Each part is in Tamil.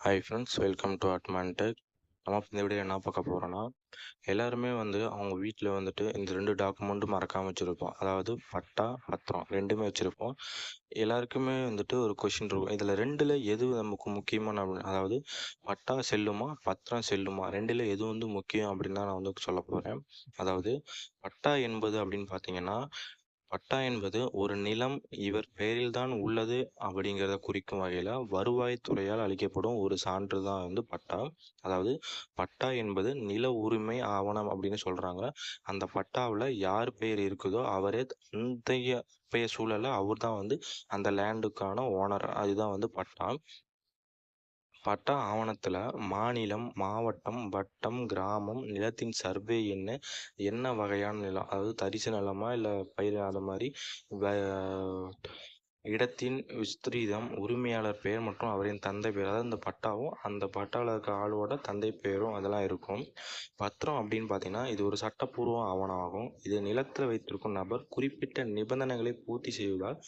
Hi friends welcome to Admantech நம்ம இந்த வீடியோ என்ன பார்க்க போகிறோன்னா எல்லாருமே வந்து அவங்க வீட்டில் வந்துட்டு இந்த ரெண்டு டாக்குமெண்ட்டும் மறக்காமல் வச்சுருப்போம். அதாவது பட்டா பத்திரம் ரெண்டுமே வச்சுருப்போம். எல்லாருக்குமே வந்துட்டு ஒரு கொஷின் இருக்கும். இதில் ரெண்டில் எது நமக்கு முக்கியமான அப்படின்னு அதாவது பட்டா செல்லுமா பத்திரம் செல்லுமா ரெண்டில் எது வந்து முக்கியம் அப்படின்னு தான் நான் வந்து சொல்ல போகிறேன் அதாவது பட்டா என்பது அப்படின்னு பார்த்தீங்கன்னா பட்டா என்பது ஒரு நிலம் இவர் பெயரில்தான் உள்ளது அப்படிங்கிறத குறிக்கும் வகையில் வருவாய்த்துறையால் அளிக்கப்படும் ஒரு சான்று தான் வந்து பட்டா அதாவது பட்டா என்பது நில உரிமை ஆவணம் அப்படின்னு சொல்கிறாங்க அந்த பட்டாவில் யார் பெயர் இருக்குதோ அவரே அந்தைய பெயர் சூழலில் அவர் தான் வந்து அந்த லேண்டுக்கான ஓனர். அதுதான் வந்து பட்டா பட்டா ஆவணத்தில் மாநிலம் மாவட்டம் வட்டம் கிராமம் நிலத்தின் சர்வே எண்ணு என்ன வகையான நிலம்? அதாவது தரிசு நிலமா இல்லை பயிர் அது மாதிரி வ இடத்தின் விஸ்திரீதம் உரிமையாளர் பெயர் மற்றும் அவரின் தந்தை பெயர். அதாவது இந்த பட்டாவும் அந்த பட்டாவில் இருக்க ஆளோட தந்தை பெயரும் அதெல்லாம் இருக்கும். பத்திரம் அப்படின்னு பார்த்தீங்கன்னா இது ஒரு சட்டப்பூர்வ ஆவணம் ஆகும் இது நிலத்தில் வைத்திருக்கும் நபர் குறிப்பிட்ட நிபந்தனைகளை பூர்த்தி செய்வதால்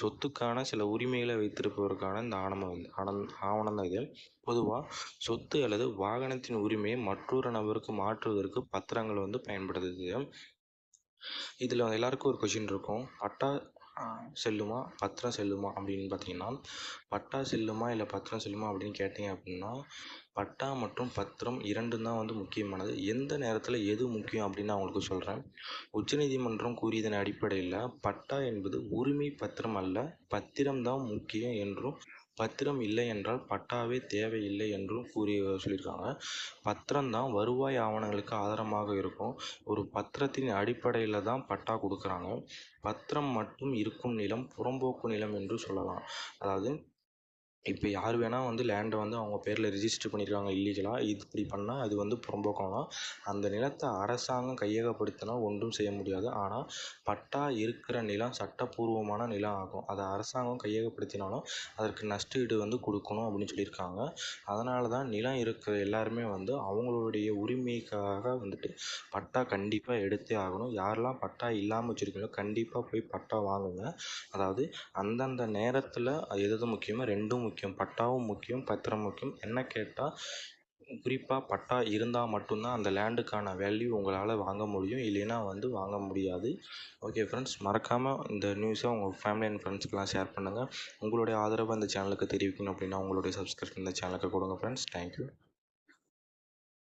சொத்துக்கான சில உரிமைகளை வைத்திருப்பதற்கான இந்த ஆவணம் வந்து ஆனந்த் ஆவணம் தான் இது. பொதுவாக சொத்து அல்லது வாகனத்தின் உரிமையை மற்றொரு நபருக்கு மாற்றுவதற்கு பத்திரங்கள் வந்து பயன்படுத்துது. இதில் எல்லாருக்கும் ஒரு கொஷின் இருக்கும். பட்டா செல்லுமா? பத்திரம் செல்லுமா அப்படின்னு பார்த்தீங்கன்னா பட்டா செல்லுமா இல்லை பத்திரம் செல்லுமா அப்படின்னு கேட்டிங்க அப்படின்னா பட்டா மற்றும் பத்திரம் இரண்டும் தான் வந்து முக்கியமானது. எந்த நேரத்தில் எது முக்கியம் அப்படின்னு அவங்களுக்கு சொல்கிறேன் உச்சநீதிமன்றம் கூறியதன் அடிப்படையில் பட்டா என்பது உரிமை பத்திரம் அல்ல பத்திரம் தான் முக்கியம் என்றும் பத்திரம் இல்லை என்றால் பட்டாவே தேவையில்லை என்றும் கூறி சொல்லியிருக்காங்க. பத்திரம் தான் வருவாய் ஆவணங்களுக்கு ஆதாரமாக இருக்கும். ஒரு பத்திரத்தின் அடிப்படையில் தான் பட்டா கொடுக்குறாங்க. பத்திரம் மட்டும் இருக்கும் நிலம் புறம்போக்கு நிலம் என்று சொல்லலாம். அதாவது இப்போ யார் வேணால் வந்து லேண்டை வந்து அவங்க பேரில் ரிஜிஸ்டர் பண்ணியிருக்காங்க இல்லீகலாக இது இப்படி பண்ணால் அது வந்து புறம்போக்காகலாம் அந்த நிலத்தை அரசாங்கம் கையகப்படுத்தினா ஒன்றும் செய்ய முடியாது. ஆனால் பட்டா இருக்கிற நிலம் சட்டப்பூர்வமான நிலம் ஆகும். அதை அரசாங்கம் கையகப்படுத்தினாலும் அதற்கு நஷ்ட ஈடு வந்து கொடுக்கணும் அப்படின்னு சொல்லியிருக்காங்க. அதனால தான் நிலம் இருக்கிற எல்லாருமே வந்து அவங்களுடைய உரிமைக்காக வந்துட்டு பட்டா கண்டிப்பாக எடுத்தே ஆகணும். யாரெல்லாம் பட்டா இல்லாமல் வச்சுருக்கீங்களோ கண்டிப்பாக போய் பட்டா வாங்குங்க. அதாவது அந்தந்த நேரத்தில் எது எது முக்கியமோ ரெண்டும் முக்கியம் பட்டாவும் முக்கியம் பத்திரம் முக்கியம். என்ன கேட்டால் குறிப்பாக பட்டா இருந்தால் மட்டும்தான் அந்த லேண்டுக்கான வேல்யூ உங்களால் வாங்க முடியும். இல்லைன்னா வந்து வாங்க முடியாது. ஓகே ஃப்ரெண்ட்ஸ் மறக்காமல் இந்த நியூஸை உங்கள் ஃபேமிலி அண்ட் ஃப்ரெண்ட்ஸ்க்கெலாம் ஷேர் பண்ணுங்கள் உங்களுடைய ஆதரவை இந்த சேனலுக்கு தெரிவிக்கணும் அப்படின்னா உங்களுடைய சப்ஸ்கிரிப்ஷன் இந்த சேனலுக்கு கொடுங்க ஃப்ரெண்ட்ஸ் தேங்க்யூ